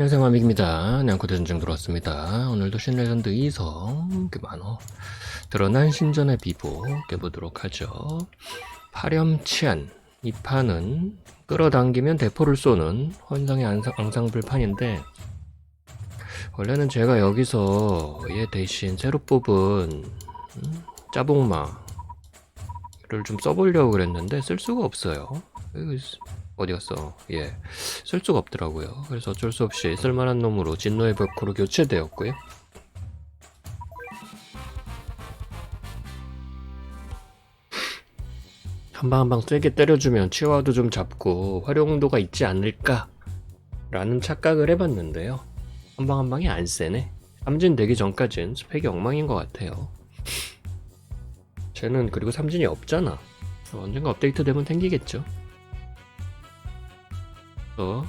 안녕하세요 마믹입니다. 냥코대 전쟁 들어왔습니다. 오늘도 신레전드 2성 그 많어 드러난 신전의 비보 깨보도록 하죠. 파렴치안 이 판은 끌어당기면 대포를 쏘는 환상의 앙상, 앙상블판인데 원래는 제가 여기서 얘 대신 새로 뽑은 음, 짜봉마를 좀 써보려고 그랬는데 쓸 수가 없어요. 어디 갔어? 예. 쓸 수가 없더라고요. 그래서 어쩔 수 없이 쓸만한 놈으로 진노의 벽으로 교체되었고요. 한방 한방 세게 때려주면 치와도 좀 잡고 활용도가 있지 않을까? 라는 착각을 해봤는데요. 한방 한 방이 안 세네. 삼진 되기 전까진 스펙이 엉망인 것 같아요. 쟤는 그리고 삼진이 없잖아. 언젠가 업데이트 되면 생기겠죠. 어?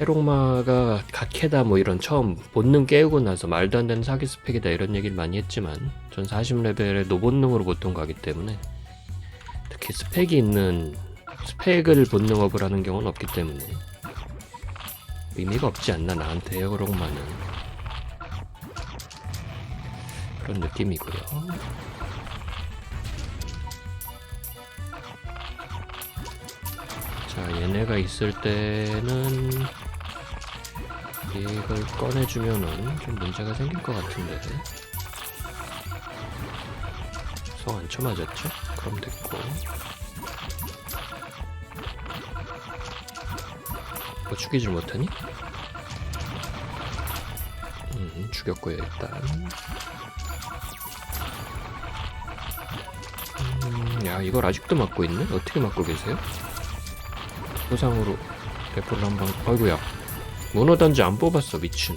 헤롱마가 각해다 뭐 이런 처음 본능 깨우고 나서 말도 안 되는 사기 스펙이다 이런 얘기를 많이 했지만 전 40레벨의 노본능으로 보통 가기 때문에 특히 스펙이 있는 스펙을 본능업을 하는 경우는 없기 때문에 의미가 없지 않나 나한테 헤롱마는 그런 느낌이고요 자 얘네가 있을 때는 이걸 꺼내주면은 좀 문제가 생길 것 같은데 성 안 쳐맞았죠? 그럼 됐고 뭐 죽이질 못하니? 음 죽였고요 일단 음, 야 이걸 아직도 맞고 있네? 어떻게 맞고 계세요? 포상으로 대포를 한방 아이고야 문어단지 안 뽑았어 미친.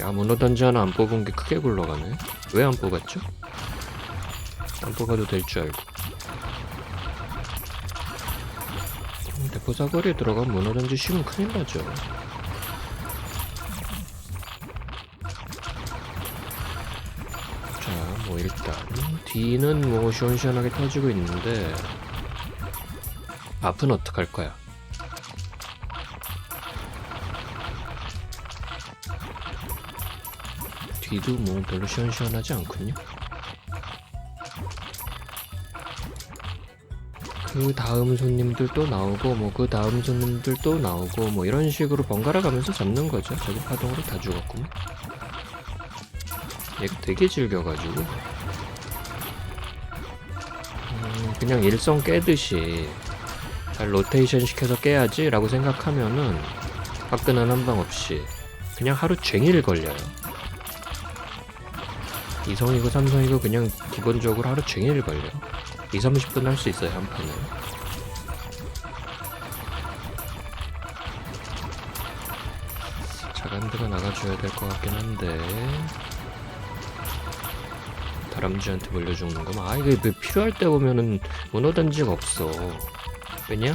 야 문어단지 하나 안 뽑은 게 크게 굴러가네. 왜 안 뽑았죠? 안 뽑아도 될 줄 알고. 음, 대포 사거리에 들어가면 문어단지 쉬면 큰일 나죠. 자 뭐 일단 D는 뭐 시원시원하게 터지고 있는데 앞은 어떡할 거야? 뒤도 뭐 별로 시원시원하지 않군요. 그 다음 손님들 또 나오고 뭐 그 다음 손님들 또 나오고 뭐 이런 식으로 번갈아 가면서 잡는 거죠. 저기 파동으로 다 죽었구만. 얘 되게 즐겨가지고 음, 그냥 일성 깨듯이 잘 로테이션 시켜서 깨야지 라고 생각하면은 화끈한 한방 없이 그냥 하루 종일 걸려요. 이성이고 삼성이고 그냥 기본적으로 하루 종일 걸려. 2, 30분 할 수 있어요, 한 판은. 자간드가 나가줘야 될 것 같긴 한데. 다람쥐한테 물려 죽는 거. 아, 이게 왜 필요할 때 보면은 문어 단지가 없어. 왜냐?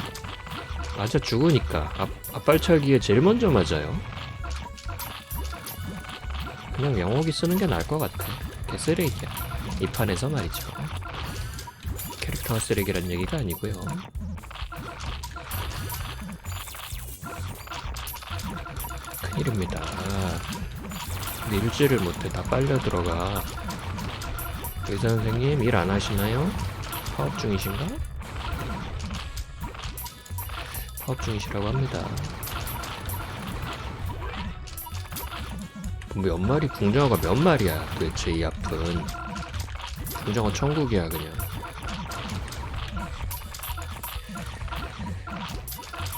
맞아 죽으니까. 앞, 앞발차기에 제일 먼저 맞아요. 그냥 영옥이 쓰는 게 나을 것 같아. 개 쓰레기야. 이 판에서 말이죠 캐릭터가 쓰레기란 얘기가 아니고요. 큰일입니다. 밀지를 못해 다 빨려 들어가. 의사 선생님 일 안 하시나요? 파업 중이신가? 파업 중이시라고 합니다. 몇 마리 궁정어가 몇 마리야 도대체 이 앞은 궁정어 천국이야 그냥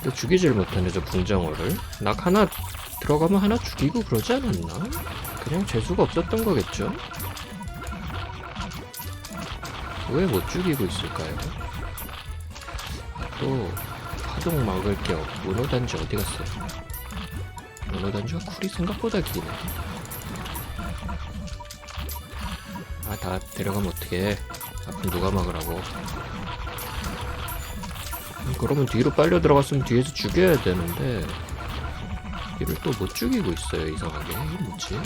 또 죽이질 못하네 저 궁정어를 낙 하나 들어가면 하나 죽이고 그러지 않았나? 그냥 재수가 없었던 거겠죠? 왜 못 죽이고 있을까요? 또 파동 막을 게 없고 문어 단지 어디 갔어요? 문어 단지가 쿨이 생각보다 기네 아 다 데려가면 어떡해 앞은 누가 막으라고 음, 그러면 뒤로 빨려 들어갔으면 뒤에서 죽여야 되는데 이를 또 못 죽이고 있어요 이상하게 이게 뭐지?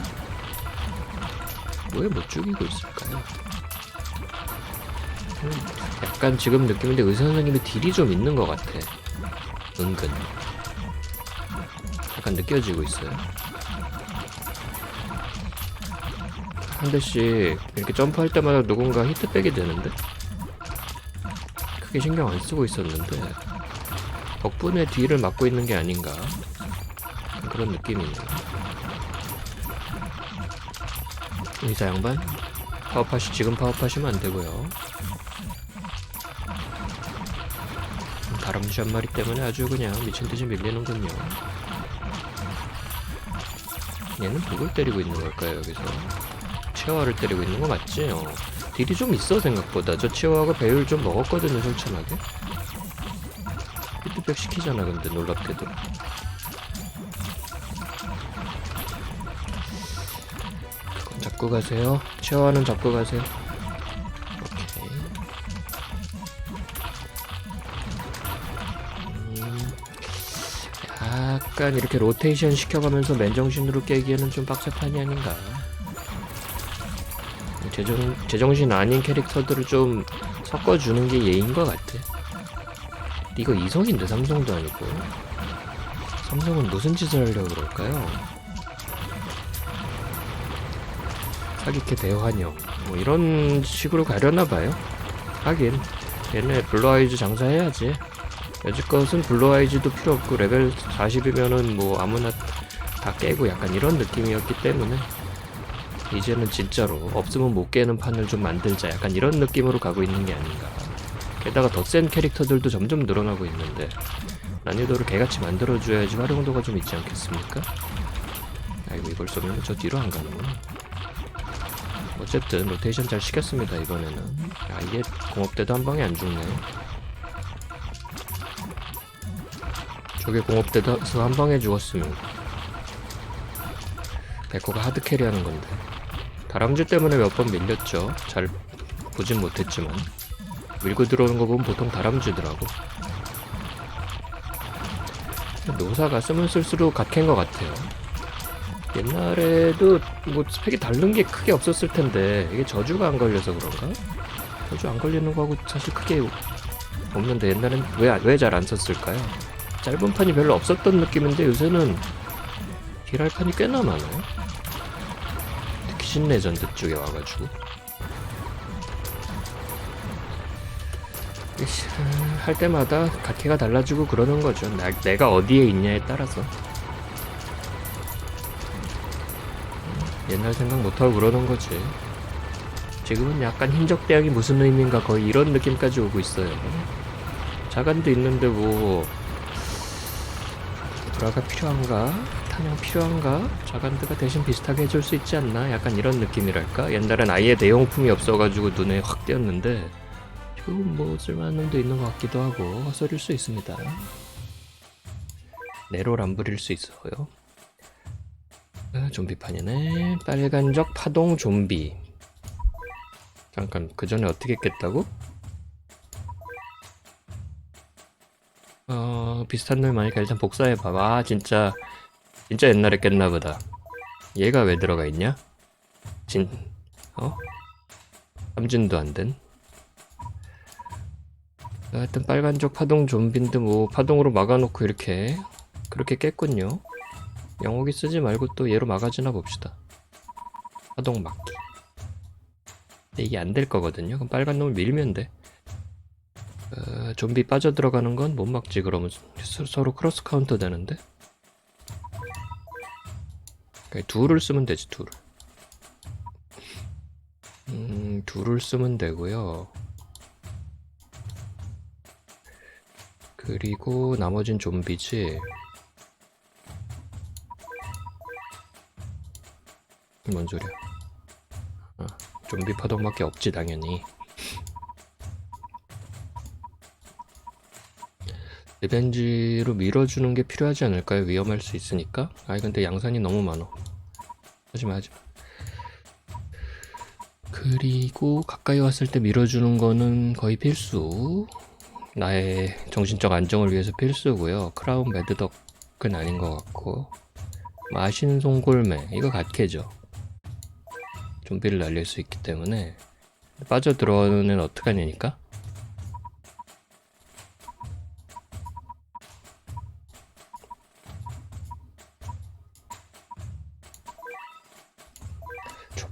왜 못 죽이고 있을까요? 음, 약간 지금 느낌인데 의사 선생님이 딜이 좀 있는 것 같아 은근 약간 느껴지고 있어요. 한 대씩 이렇게 점프할 때마다 누군가 히트백이 되는데 크게 신경 안 쓰고 있었는데 덕분에 뒤를 막고 있는 게 아닌가 그런 느낌이네요. 의사 양반 파워팟이 지금 파워팟이면 안 되고요. 다람쥐 한 마리 때문에 아주 그냥 미친 듯이 밀리는군요. 얘는 누굴 때리고 있는 걸까요 여기서? 치와와를 때리고 있는 거 맞지요? 딜이 좀 있어 생각보다 저 치와와가 배율 좀 먹었거든요 솔직하게 피드백 시키잖아 근데 놀랍게도 그건 잡고 가세요 치와와는 잡고 가세요 약간 이렇게 로테이션 시켜가면서 맨정신으로 깨기에는 좀 빡세 판이 아닌가 제정, 제정신 아닌 캐릭터들을 좀 섞어주는 게 예인 것 같아. 이거 이성인데 삼성도 아니고. 삼성은 무슨 짓을 하려고 그럴까요? 사기캐 대환영. 뭐 이런 식으로 가려나 봐요. 하긴. 얘네 블루아이즈 장사해야지. 여지껏은 블루아이즈도 필요 없고 레벨 40이면은 뭐 아무나 다 깨고 약간 이런 느낌이었기 때문에 이제는 진짜로 없으면 못 깨는 판을 좀 만들자 약간 이런 느낌으로 가고 있는 게 아닌가. 게다가 더 센 캐릭터들도 점점 늘어나고 있는데 난이도를 개같이 만들어줘야지 활용도가 좀 있지 않겠습니까? 아이고 이걸 쏘면 저 뒤로 안 가는구나. 어쨌든 로테이션 잘 시켰습니다 이번에는. 아 이게 공업대도 한 방에 안 죽네 저게 공업대도 한 방에 죽었으면 백호가 하드캐리 하는 건데 다람쥐 때문에 몇 번 밀렸죠. 잘 보진 못했지만 밀고 들어오는 거 보면 보통 다람쥐더라고. 노사가 쓰면 쓸수록 갓캔 것 같아요. 옛날에도 뭐 스펙이 다른 게 크게 없었을 텐데 이게 저주가 안 걸려서 그런가? 저주 안 걸리는 거하고 사실 크게 없는데 옛날엔 왜 왜 잘 안 썼을까요? 짧은 판이 별로 없었던 느낌인데 요새는 딜할 판이 꽤나 많아요. 특히 신레전드 쪽에 와가지고 할 때마다 각해가 달라지고 그러는 거죠. 나, 내가 어디에 있냐에 따라서 옛날 생각 못하고 그러는 거지. 지금은 약간 hin적대학이 무슨 의미인가 거의 이런 느낌까지 오고 있어요. 자간도 있는데 뭐 브라가 필요한가? 탄약 필요한가? 자간드가 대신 비슷하게 해줄 수 있지 않나? 약간 이런 느낌이랄까? 옛날엔 아예 내용품이 없어가지고 눈에 확 띄었는데 지금 뭐 쓸만한 놈도 있는 것 같기도 하고 헛소리일 수 있습니다. 네롤 안 부릴 수 있어요. 아, 좀비판이네. 빨간적 파동 좀비. 잠깐 그 전에 어떻게 깼다고? 어 비슷한 놈 많으니까 일단 복사해봐. 아 진짜 진짜 옛날에 깼나보다. 얘가 왜 들어가 있냐? 진 어? 삼진도 안 된. 하여튼 빨간적 파동 좀비인데 뭐 파동으로 막아놓고 이렇게 그렇게 깼군요. 영옥이 쓰지 말고 또 얘로 막아주나 봅시다. 파동 막기. 근데 이게 안 될 거거든요. 그럼 빨간 놈을 밀면 돼. 어, 좀비 빠져 들어가는 건 못 막지 그러면 서, 서로 크로스 카운터 되는데. 그러니까 둘을 쓰면 되지 둘을. 음, 둘을 쓰면 되고요. 그리고 나머진 좀비지. 뭔 소리야? 아, 좀비 파동밖에 없지 당연히. 리벤지로 밀어주는 게 필요하지 않을까요? 위험할 수 있으니까. 아이 근데 양산이 너무 많어. 하지마 하지마. 그리고 가까이 왔을 때 밀어주는 거는 거의 필수. 나의 정신적 안정을 위해서 필수고요. 크라운 매드덕은 아닌 것 같고. 마신 송골매 이거 갓캐죠. 좀비를 날릴 수 있기 때문에 빠져 들어오는 어떡하냐니까.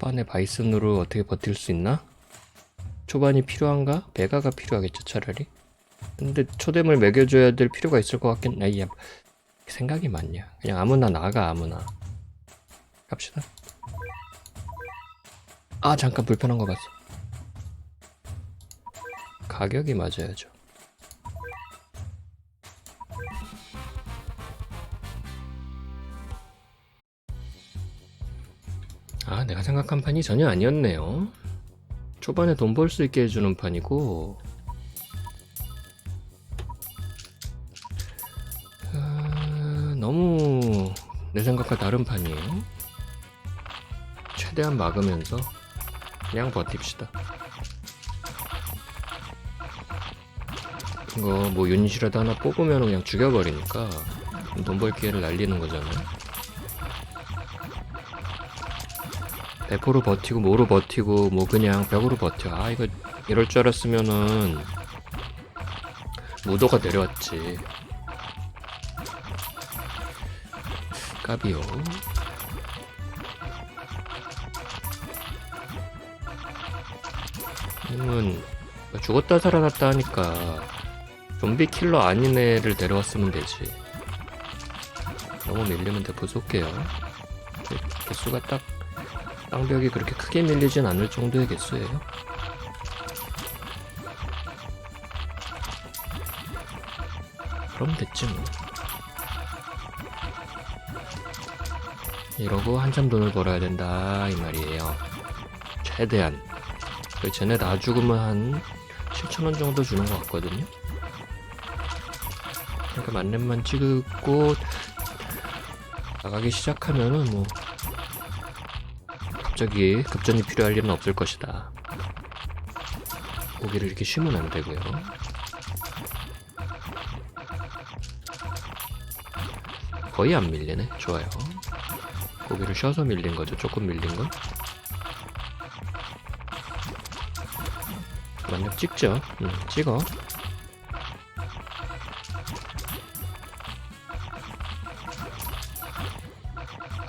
초반에 바이슨으로 어떻게 버틸 수 있나? 초반이 필요한가? 베가가 필요하겠죠 차라리. 근데 초뎀을 매겨줘야 될 필요가 있을 것 같긴 아이 야 생각이 많냐. 그냥 아무나 나가 아무나. 갑시다. 아 잠깐 불편한 거 봤어. 가격이 맞아야죠 내가 생각한 판이 전혀 아니었네요. 초반에 돈 벌 수 있게 해주는 판이고. 아, 너무 내 생각과 다른 판이에요. 최대한 막으면서 그냥 버팁시다. 이거 뭐 유닛이라도 하나 뽑으면 그냥 죽여버리니까 돈 벌 기회를 날리는 거잖아요 100% 버티고 뭐로 버티고 뭐 그냥 벽으로 버텨. 아 이거 이럴 줄 알았으면은 무도가 내려왔지. 까비요. 님은 죽었다 살아났다 하니까 좀비 킬러 아닌 애를 데려왔으면 되지. 너무 밀리면 대포 쏠게요. 개수가 딱 땅벽이 그렇게 크게 밀리진 않을 정도의 개수예요. 그럼 됐지 뭐. 이러고 한참 돈을 벌어야 된다 이 말이에요. 최대한. 그 쟤네 나 죽으면 한 7천원 정도 주는 것 같거든요. 그러니까 만렙만 찍고 나가기 시작하면은 뭐 갑자기 급전이 필요할 일은 없을 것이다. 고기를 이렇게 쉬면 안 되고요. 거의 안 밀리네. 좋아요. 고기를 쉬어서 밀린 거죠. 조금 밀린 건. 만약 찍죠. 응, 찍어.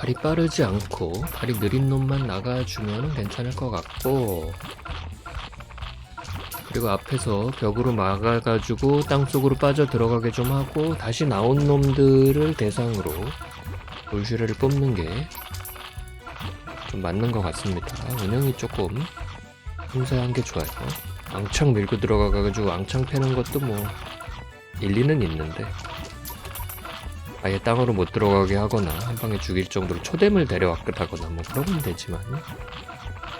발이 빠르지 않고 발이 느린 놈만 나가주면 괜찮을 것 같고 그리고 앞에서 벽으로 막아가지고 땅속으로 빠져 들어가게 좀 하고 다시 나온 놈들을 대상으로 돌슈레를 뽑는 게 좀 맞는 것 같습니다. 운영이 조금 섬세한 게 좋아요. 앙창 밀고 들어가가지고 앙창 패는 것도 뭐 일리는 있는데 아예 땅으로 못 들어가게 하거나 한 방에 죽일 정도로 초댐을 데려왔다거나 뭐 그러면 되지만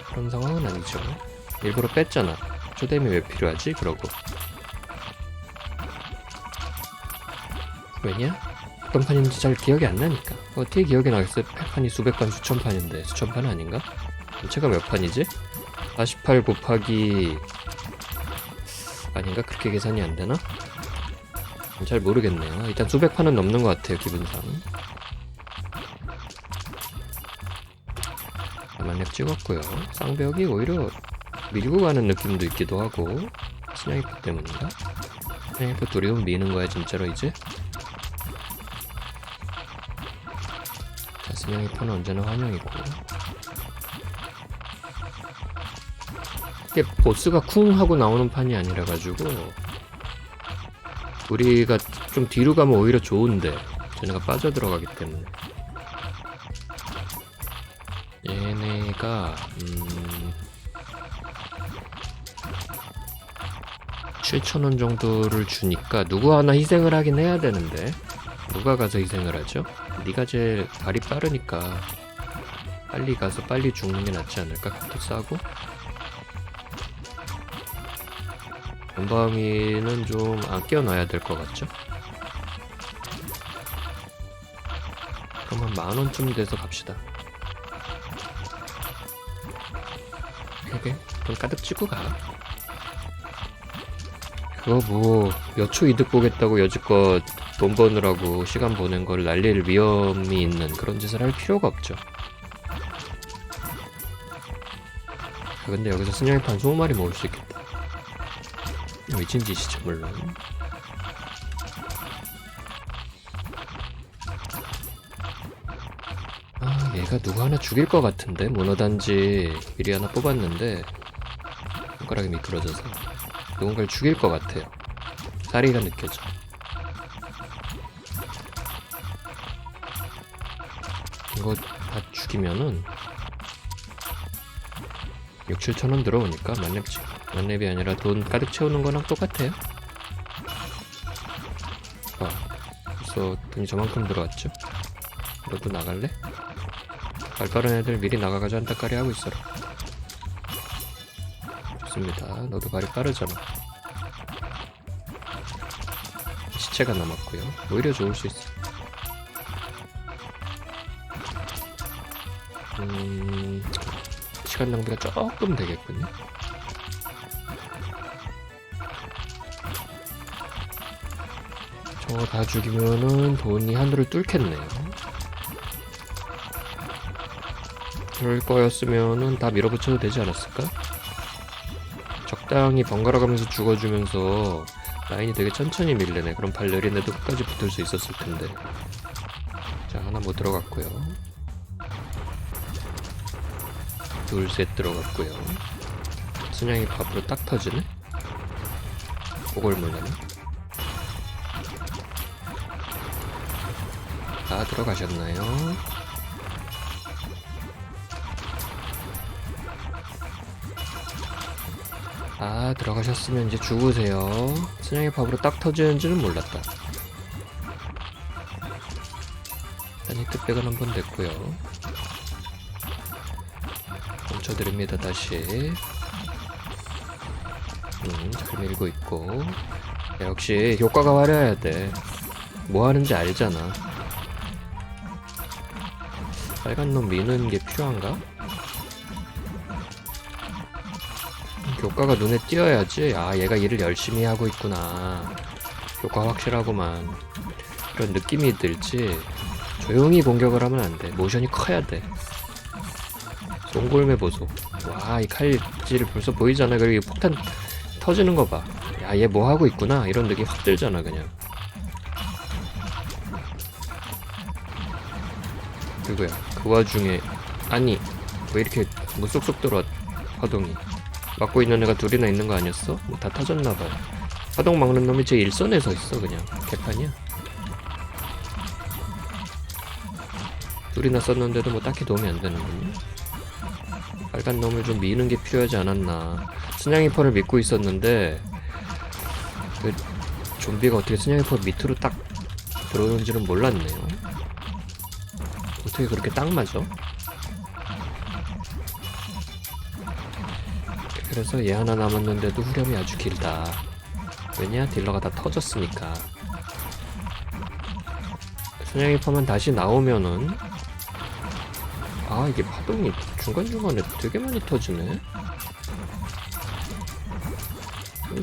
그런 상황은 아니죠. 일부러 뺐잖아. 초댐이 왜 필요하지? 그러고 왜냐? 어떤 판인지 잘 기억이 안 나니까 어떻게 기억이 나겠어요? 판이 수백 판 수천 판인데 수천 판 아닌가? 전체가 몇 판이지? 48 곱하기 아닌가? 그렇게 계산이 안 되나? 잘 모르겠네요. 일단 수백 판은 넘는 것 같아요, 기분상. 만렙 찍었고요. 쌍벽이 오히려 밀고 가는 느낌도 있기도 하고 스나이퍼 때문인가? 스나이퍼 두려움 미는 거야 진짜로 이제? 자, 스나이퍼는 언제나 환영이고 이게 보스가 쿵 하고 나오는 판이 아니라 가지고 우리가 좀 뒤로 가면 오히려 좋은데 쟤네가 빠져 들어가기 때문에 얘네가 음 7천원 정도를 주니까 누구 하나 희생을 하긴 해야 되는데 누가 가서 희생을 하죠? 네가 제일 발이 빠르니까 빨리 가서 빨리 죽는 게 낫지 않을까? 값도 싸고 전방위는 좀 아껴놔야 될 것 같죠? 그럼 한 만원쯤 돼서 갑시다. 되게 돈 가득 찍고 가. 그거 뭐 몇 초 이득 보겠다고 여지껏 돈 버느라고 시간 보낸 걸 날릴 위험이 있는 그런 짓을 할 필요가 없죠. 아, 근데 여기서 스냥이판 20마리 먹을 수 있겠다. 미친 짓이죠 물론 아 아, 얘가 누구 하나 죽일 것 같은데 모노단지 미리 하나 뽑았는데 손가락이 미끄러져서 누군가를 죽일 것 같아요. 사리가 느껴져. 이거 다 죽이면은 6, 7천 원 들어오니까 만렙지 만렙이 아니라 돈 가득 채우는 거랑 똑같아요. 아, 벌써 돈이 저만큼 들어왔죠? 너도 나갈래? 발 빠른 애들 미리 나가가지고 한타까리 하고 있어라. 좋습니다. 너도 발이 빠르잖아. 시체가 남았고요. 오히려 좋을 수 있어. 음, 시간 낭비가 조금 되겠군요. 저거 다 죽이면은 돈이 하늘을 뚫겠네요. 그럴 거였으면은 다 밀어붙여도 되지 않았을까? 적당히 번갈아 가면서 죽어주면서 라인이 되게 천천히 밀리네. 그럼 발 느린데도 끝까지 붙을 수 있었을 텐데. 자, 하나 못 들어갔고요. 둘, 셋 들어갔고요. 순양이 밥으로 딱 터지네? 그걸 몰라네. 다 들어가셨나요? 아 들어가셨으면 이제 죽으세요. 순양의 밥으로 딱 터지는 줄은 몰랐다. 일단 히트백은 한 번 됐고요. 멈춰드립니다 다시. 음, 잘 밀고 있고. 야, 역시 효과가 화려해야 돼 뭐 하는지 알잖아 빨간 놈 미는 게 필요한가? 효과가 눈에 띄어야지. 아 얘가 일을 열심히 하고 있구나. 효과 확실하구만. 그런 느낌이 들지. 조용히 공격을 하면 안돼. 모션이 커야 돼. 송골매 보소. 와 이 칼질 벌써 보이잖아. 그리고 이 폭탄 터지는 거봐야 얘 뭐 하고 있구나. 이런 느낌 확 들잖아 그냥. 그거야 그 와중에 아니 왜 이렇게 뭐 쏙쏙 들어와 화동이 막고 있는 애가 둘이나 있는 거 아니었어? 뭐 다 터졌나봐요. 화동 막는 놈이 제 일선에 서 있어 그냥 개판이야. 둘이나 썼는데도 뭐 딱히 도움이 안 되는군요. 빨간 놈을 좀 미는 게 필요하지 않았나. 순양이퍼를 믿고 있었는데 그 좀비가 어떻게 순양이퍼 밑으로 딱 들어오는지는 몰랐네요. 어떻게 그렇게 딱 맞아? 그래서 얘 하나 남았는데도 후렴이 아주 길다. 왜냐? 딜러가 다 터졌으니까. 순양이 퍼만 다시 나오면은 아 이게 파동이 중간중간에 되게 많이 터지네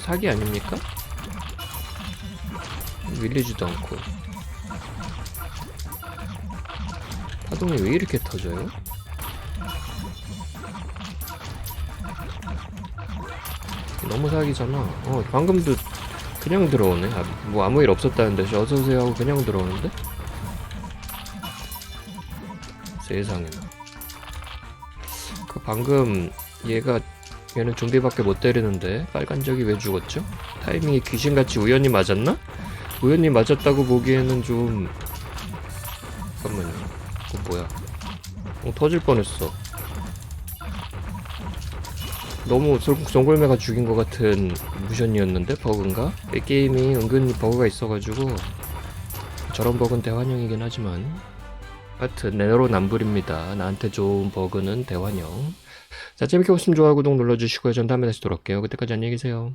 사기 아닙니까? 밀리지도 않고 파동이 왜 이렇게 터져요? 너무 사기잖아. 어, 방금도 그냥 들어오네. 아, 뭐 아무 일 없었다는 듯이 어서오세요 하고 그냥 들어오는데? 세상에나. 그 방금 얘가 얘는 좀비밖에 못 때리는데 빨간 적이 왜 죽었죠? 타이밍이 귀신같이 우연히 맞았나? 우연히 맞았다고 보기에는 좀 뭐야? 어, 터질 뻔했어. 너무 송골매가 죽인 것 같은 무션이었는데 버그인가? 이 게임이 은근히 버그가 있어가지고 저런 버그는 대환영이긴 하지만 하여튼 내로 남불입니다. 나한테 좋은 버그는 대환영. 자 재밌게 보시면 좋아요 구독 눌러주시고요. 전 다음에 다시 돌아올게요. 그때까지 안녕히 계세요.